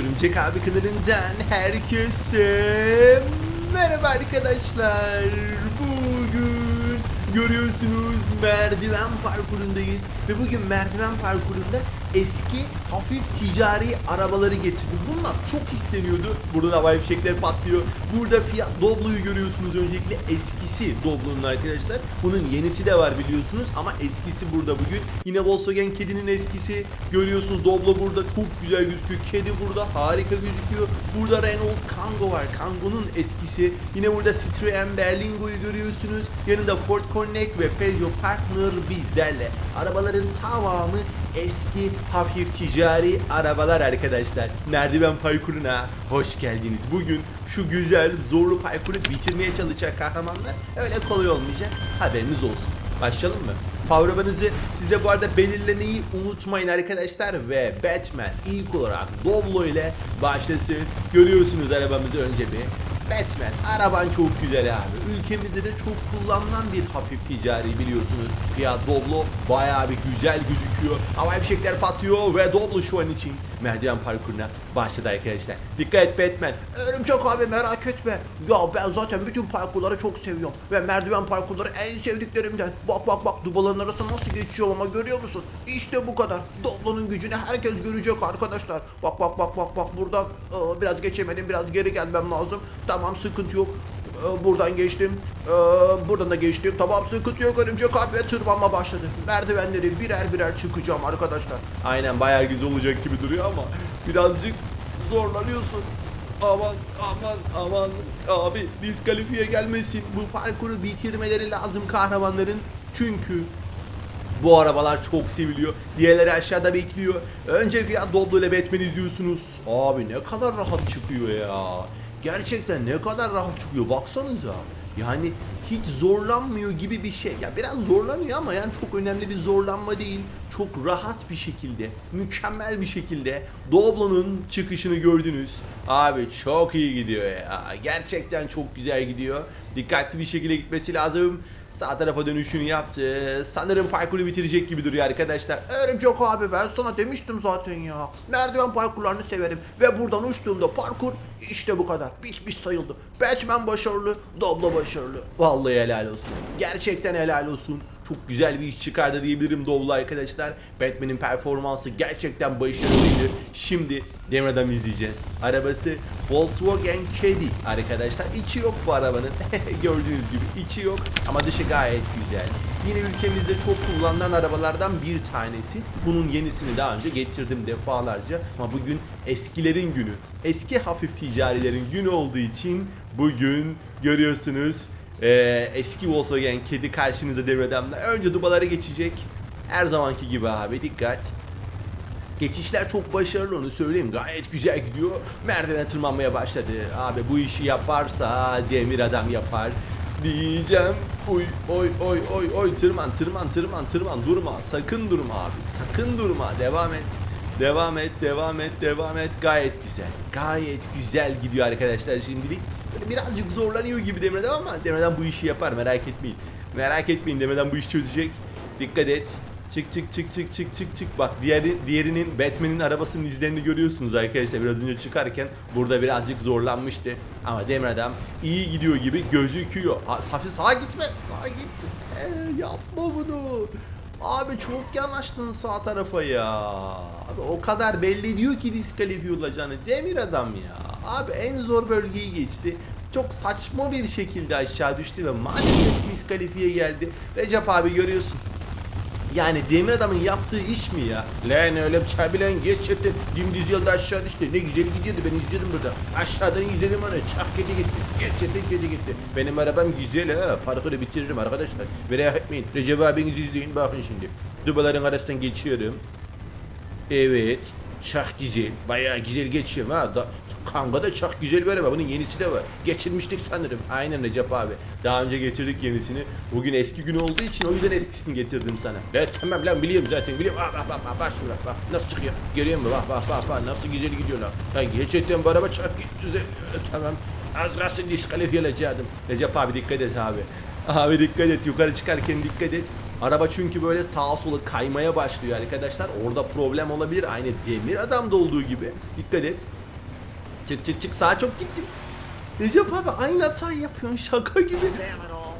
Örümcek abi kanalından herkese merhaba arkadaşlar. Bugün görüyorsunuz merdiven parkurundayız ve bugün merdiven parkurunda eski hafif ticari arabaları getirdim. Bunlar çok isteniyordu. Burada havai fişekler patlıyor. Burada Fiat Doblo'yu görüyorsunuz öncelikle eskisi Doblo'nun arkadaşlar. Bunun yenisi de var biliyorsunuz ama eskisi burada bugün. Yine Volkswagen kedinin eskisi görüyorsunuz. Doblo burada çok güzel gözüküyor. Kedi burada harika gözüküyor. Burada Renault Kangoo var. Kangoo'nun eskisi. Yine burada Citroen Berlingo'yu görüyorsunuz. Yanında Ford Connect ve Peugeot Partner bizlerle. Arabaların tamamı eski hafif ticari arabalar arkadaşlar. Merdiven parkuruna hoş geldiniz. Bugün şu güzel zorlu parkuru bitirmeye çalışacak kahramanlar öyle kolay olmayacak. Haberiniz olsun. Başlayalım mı? Favorilerinizi size bu arada belirlemeyi unutmayın arkadaşlar ve Batman ilk olarak Doblo ile başlasın. Görüyorsunuz arabamızı önce bir. Batman araban çok güzel abi. Ülkemizde de çok kullanılan bir hafif ticari biliyorsunuz. Fiat Doblo bayağı bir güzel gözüküyor. Havai fişekler patlıyor ve Doblo şu an için merdiven parkuruna başladı arkadaşlar. Dikkat et Batman. Örümcek abi merak etme. Ya ben zaten bütün parkurları çok seviyorum. Ve merdiven parkurları en sevdiklerimden. Bak bak bak dubaların arasında nasıl geçiyorum ama görüyor musun? İşte bu kadar. Doblo'nun gücünü herkes görecek arkadaşlar. Bak bak bak bak bak burada e, biraz geçemedim biraz geri gelmem lazım. Tamam sıkıntı yok. E, Buradan geçtim. E, Buradan da geçtim. Tamam sıkıntı yok. Örümcek abi tırmanma başladı. Merdivenleri birer birer çıkacağım arkadaşlar. Aynen bayağı güzel olacak gibi duruyor ama birazcık zorlanıyorsun. Aman aman aman abi diskalifiye gelmesin. Bu parkuru bitirmeleri lazım kahramanların. Çünkü bu arabalar çok seviliyor. Diğerleri aşağıda bekliyor. Önce Fiat Doblo ile Batman izliyorsunuz. Abi ne kadar rahat çıkıyor ya. Gerçekten ne kadar rahat çıkıyor. Baksanıza. Yani hiç zorlanmıyor gibi bir şey. Ya biraz zorlanıyor ama yani çok önemli bir zorlanma değil. Çok rahat bir şekilde, mükemmel bir şekilde Doblo'nun çıkışını gördünüz. Abi çok iyi gidiyor ya. Gerçekten çok güzel gidiyor. Dikkatli bir şekilde gitmesi lazım. Sağ tarafa dönüşünü yaptı. Sanırım parkuru bitirecek gibi duruyor arkadaşlar. Örümcek abi ben sana demiştim zaten ya. Merdiven parkurlarını severim. Ve buradan uçtuğumda parkur işte bu kadar. Bitmiş sayıldı. Batman başarılı, Doblo başarılı. Vallahi helal olsun. Gerçekten helal olsun. Çok güzel bir iş çıkardı diyebilirim Doblo arkadaşlar. Batman'in performansı gerçekten başarılıydı. Şimdi Demir'den izleyeceğiz. Arabası Volkswagen Caddy arkadaşlar. İçi yok bu arabanın. Gördüğünüz gibi içi yok ama dışı gayet güzel. Yine ülkemizde çok kullanılan arabalardan bir tanesi. Bunun yenisini daha önce getirdim defalarca ama bugün eskilerin günü. Eski hafif ticarilerin günü olduğu için bugün görüyorsunuz ee, eski Volkswagen kedi karşınıza devredemle önce dubalara geçecek. Her zamanki gibi abi dikkat. Geçişler çok başarılı onu söyleyeyim. Gayet güzel gidiyor. Merdivene tırmanmaya başladı. Abi bu işi yaparsa demir adam yapar. Diyeceğim. Oy oy oy oy oy tırman tırman tırman tırman durma. Sakın durma abi. Sakın durma. Devam et. Devam et, devam et, devam et. Gayet güzel. Gayet güzel gidiyor arkadaşlar şimdilik. Böyle birazcık zorlanıyor gibi Demir'den ama Demir'den bu işi yapar merak etmeyin. Merak etmeyin Demir'den bu işi çözecek. Dikkat et. Çık çık çık çık çık çık çık. Bak diğeri diğerinin Batman'in arabasının izlerini görüyorsunuz arkadaşlar. Biraz önce çıkarken burada birazcık zorlanmıştı. Ama Demir Adam iyi gidiyor gibi gözüküyor. Ha, hafif sağa gitme. Sağa gitsin. Ee, yapma bunu. Abi çok yanaştın sağ tarafa ya. Abi o kadar belli diyor ki diskalifiye olacağını. Demir adam ya. Abi en zor bölgeyi geçti. Çok saçma bir şekilde aşağı düştü ve maalesef diskalifiye geldi. Recep abi görüyorsun. Yani demir adamın yaptığı iş mi ya? Lan öyle bir şey bilen geçirdi. Dimdiz yolda aşağı düştü. Ne güzel gidiyordu ben izliyordum burada. Aşağıdan izledim onu. Çak kedi gitti. Gerçekten kedi gitti. Benim arabam güzel ha. Parkuru bitiririm arkadaşlar. Merak etmeyin. Recep abinizi izleyin bakın şimdi. Dubaların arasından geçiyorum. Evet. Çok güzel. Bayağı güzel geçiyorum ha. Da, Kanga da çok güzel bir araba. Bunun yenisi de var. Getirmiştik sanırım. Aynen Recep abi. Daha önce getirdik yenisini. Bugün eski gün olduğu için o yüzden eskisini getirdim sana. Evet tamam lan biliyorum zaten biliyorum. Bak bak bak bak bak şuna bak. Nasıl çıkıyor? Görüyor musun? Bak bak bak bak. Nasıl güzel gidiyor lan. Ha, gerçekten bu araba çok güzel. Tamam. Az kalsın diskalifiye olacaktım. Recep abi dikkat et abi. Abi dikkat et. Yukarı çıkarken dikkat et. Araba çünkü böyle sağa sola kaymaya başlıyor arkadaşlar. Orada problem olabilir. Aynı demir adamda olduğu gibi. Dikkat et. Çık çık çık sağa çok gittik. Recep abi aynı hatayı yapıyorsun şaka gibi.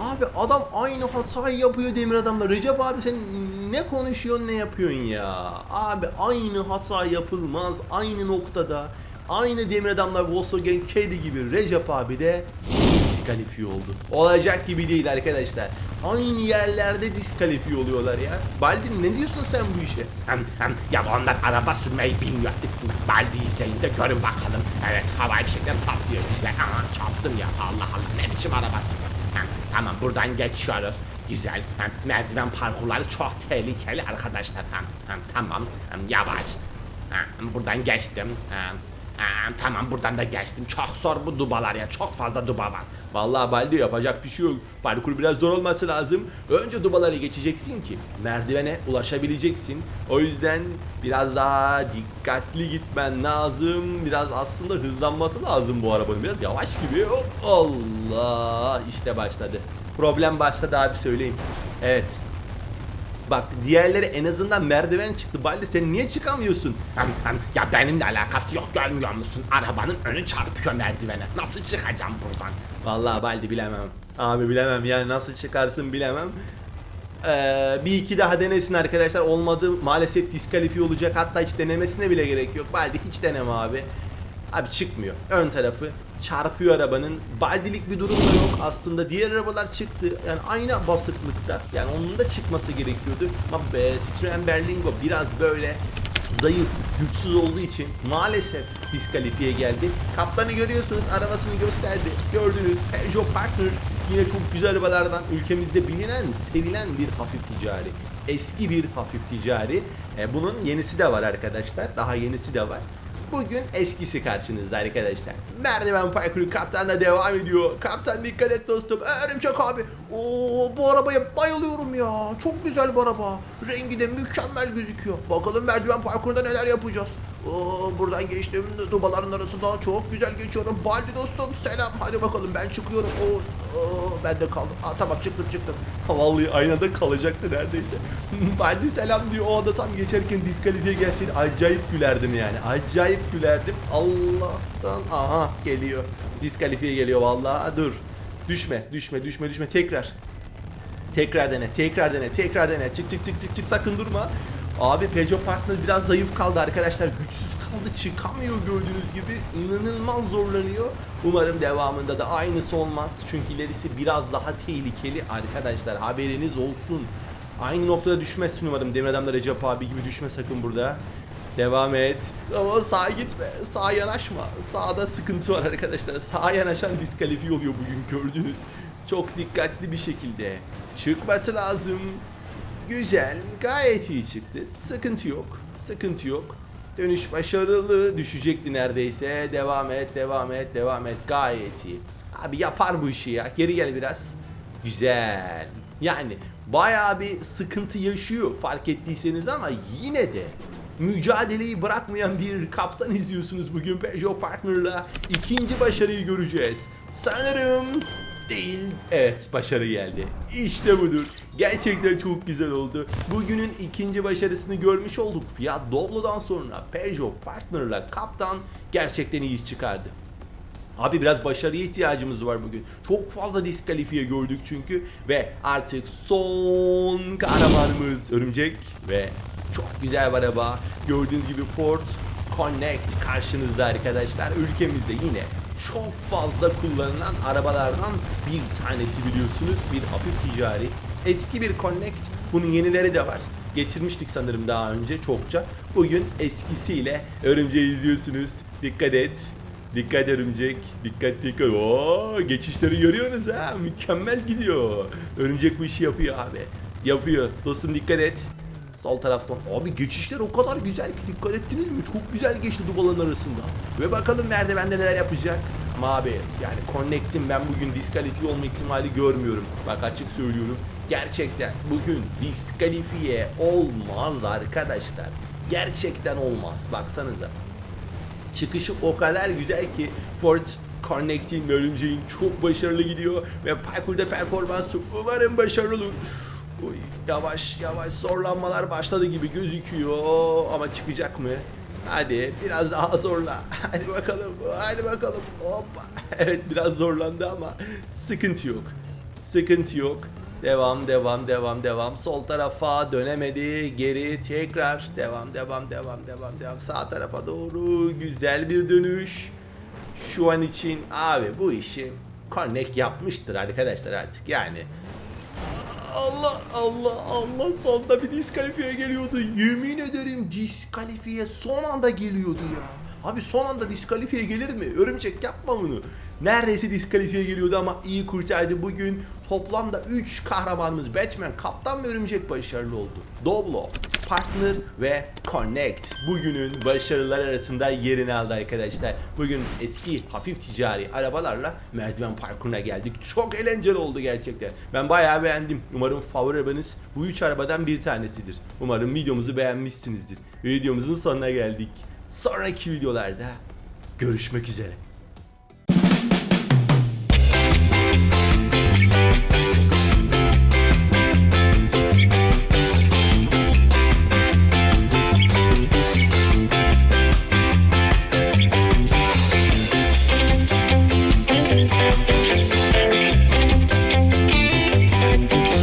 Abi adam aynı hatayı yapıyor demir adamla. Recep abi sen ne konuşuyorsun ne yapıyorsun ya? Abi aynı hata yapılmaz aynı noktada. Aynı demir adamlar Volkswagen Caddy gibi Recep abi de diskalifiye oldu. Olacak gibi değil arkadaşlar. Aynı yerlerde diskalifiye oluyorlar ya. Baldin ne diyorsun sen bu işe? Hem, hem, ya onlar araba sürmeyi bilmiyor. Baldi'yi senin de görün bakalım. Evet havai fişekler patlıyor güzel. Aman çarptım ya Allah Allah ne biçim araba. Hem, tamam buradan geçiyoruz. Güzel. Hem, merdiven parkurları çok tehlikeli arkadaşlar. Hem, hem, tamam hem, yavaş. Hem, buradan geçtim. Hem, hem, tamam buradan da geçtim. Çok zor bu dubalar ya. Çok fazla duba var. Vallahi Baldi yapacak bir şey yok. Parkur biraz zor olması lazım. Önce dubaları geçeceksin ki merdivene ulaşabileceksin. O yüzden biraz daha dikkatli gitmen lazım. Biraz aslında hızlanması lazım bu arabanın. Biraz yavaş gibi. Hop, Allah işte başladı. Problem başladı abi söyleyeyim. Evet. Bak diğerleri en azından merdiven çıktı. Baldi sen niye çıkamıyorsun? Ya benimle alakası yok görmüyor musun? Arabanın önü çarpıyor merdivene. Nasıl çıkacağım buradan? Vallahi Baldi bilemem. Abi bilemem yani nasıl çıkarsın bilemem. Ee, bir iki daha denesin arkadaşlar. Olmadı maalesef diskalifiye olacak. Hatta hiç denemesine bile gerek yok. Baldi hiç deneme abi. Abi çıkmıyor. Ön tarafı çarpıyor arabanın. Baldilik bir durum da yok. Aslında diğer arabalar çıktı. Yani aynı basıklıkta. Yani onun da çıkması gerekiyordu. Ama be, Citroen Berlingo biraz böyle zayıf, güçsüz olduğu için maalesef diskalifiye geldi. Kaptanı görüyorsunuz, arabasını gösterdi. Gördünüz, Peugeot Partner yine çok güzel arabalardan ülkemizde bilinen, sevilen bir hafif ticari. Eski bir hafif ticari. E, bunun yenisi de var arkadaşlar. Daha yenisi de var. Bugün eskisi karşınızda arkadaşlar. Merdiven parkuru kaptanla devam ediyor. Kaptan dikkat et dostum. Örümcek abi. Oo, bu arabaya bayılıyorum ya. Çok güzel bu araba. Rengi de mükemmel gözüküyor. Bakalım merdiven parkurunda neler yapacağız. Oo, buradan geçtim dubaların arasında çok güzel geçiyorum. Baldi dostum selam. Hadi bakalım ben çıkıyorum. Oo, oo, ben de kaldım. Aa, tamam çıktım çıktım. Vallahi aynada kalacaktı neredeyse. Baldi selam diyor. O anda tam geçerken diskalifiye gelseydi acayip gülerdim yani. Acayip gülerdim. Allah'tan aha geliyor. Diskalifiye geliyor vallahi. Dur. Düşme, düşme, düşme, düşme. Tekrar. Tekrar dene, tekrar dene, tekrar dene. Çık çık çık çık çık sakın durma. Abi Peugeot Partner biraz zayıf kaldı arkadaşlar. Güçsüz kaldı. Çıkamıyor gördüğünüz gibi. İnanılmaz zorlanıyor. Umarım devamında da aynısı olmaz. Çünkü ilerisi biraz daha tehlikeli arkadaşlar. Haberiniz olsun. Aynı noktada düşmezsin umarım. Demir Adam'da Recep abi gibi düşme sakın burada. Devam et. Ama sağa gitme. Sağa yanaşma. Sağda sıkıntı var arkadaşlar. Sağa yanaşan diskalifiye oluyor bugün gördünüz. Çok dikkatli bir şekilde. Çıkması lazım. Güzel. Gayet iyi çıktı. Sıkıntı yok. Sıkıntı yok. Dönüş başarılı. Düşecekti neredeyse. Devam et, devam et, devam et. Gayet iyi. Abi yapar bu işi ya. Geri gel biraz. Güzel. Yani bayağı bir sıkıntı yaşıyor fark ettiyseniz ama yine de mücadeleyi bırakmayan bir kaptan izliyorsunuz bugün Peugeot Partner'la. ikinci başarıyı göreceğiz. Sanırım değil. Evet başarı geldi. İşte budur. Gerçekten çok güzel oldu. Bugünün ikinci başarısını görmüş olduk. Fiat Doblo'dan sonra Peugeot Partner'la kaptan gerçekten iyi çıkardı. Abi biraz başarıya ihtiyacımız var bugün. Çok fazla diskalifiye gördük çünkü ve artık son kahramanımız Örümcek ve çok güzel bir araba. Gördüğünüz gibi Ford Connect karşınızda arkadaşlar. Ülkemizde yine çok fazla kullanılan arabalardan bir tanesi biliyorsunuz. Bir hafif ticari. Eski bir Connect. Bunun yenileri de var. Getirmiştik sanırım daha önce çokça. Bugün eskisiyle örümceği izliyorsunuz. Dikkat et. Dikkat örümcek. Dikkat dikkat. Oo, geçişleri görüyorsunuz ha. Mükemmel gidiyor. Örümcek bu işi yapıyor abi. Yapıyor. Dostum dikkat et. Sol taraftan. Abi geçişler o kadar güzel ki dikkat ettiniz mi? Çok güzel geçti dubaların arasında. Ve bakalım merdivende neler yapacak. Ama abi yani Connect'in ben bugün diskalifiye olma ihtimali görmüyorum. Bak açık söylüyorum. Gerçekten bugün diskalifiye olmaz arkadaşlar. Gerçekten olmaz. Baksanıza. Çıkışı o kadar güzel ki Ford Connect'in örümceğin çok başarılı gidiyor ve parkurda performansı umarım başarılı olur. Yavaş yavaş zorlanmalar başladı gibi gözüküyor ama çıkacak mı? Hadi biraz daha zorla. Hadi bakalım. Hadi bakalım. Hoppa. Evet biraz zorlandı ama sıkıntı yok. Sıkıntı yok. Devam devam devam devam. Sol tarafa dönemedi. Geri tekrar. Devam devam devam devam devam. Sağ tarafa doğru güzel bir dönüş. Şu an için abi bu işi Connect yapmıştır arkadaşlar artık. Yani Allah Allah Allah sonunda bir diskalifiye geliyordu. Yemin ederim diskalifiye son anda geliyordu ya. Abi son anda diskalifiye gelir mi? Örümcek yapma bunu. Neredeyse diskalifiye geliyordu ama iyi kurtardı. Bugün toplamda 3 kahramanımız Batman, Kaptan ve Örümcek başarılı oldu. Doblo, Partner ve Connect bugünün başarılar arasında yerini aldı arkadaşlar. Bugün eski hafif ticari arabalarla merdiven parkuruna geldik. Çok eğlenceli oldu gerçekten. Ben bayağı beğendim. Umarım favori arabanız bu üç arabadan bir tanesidir. Umarım videomuzu beğenmişsinizdir. Videomuzun sonuna geldik. Sonraki videolarda görüşmek üzere.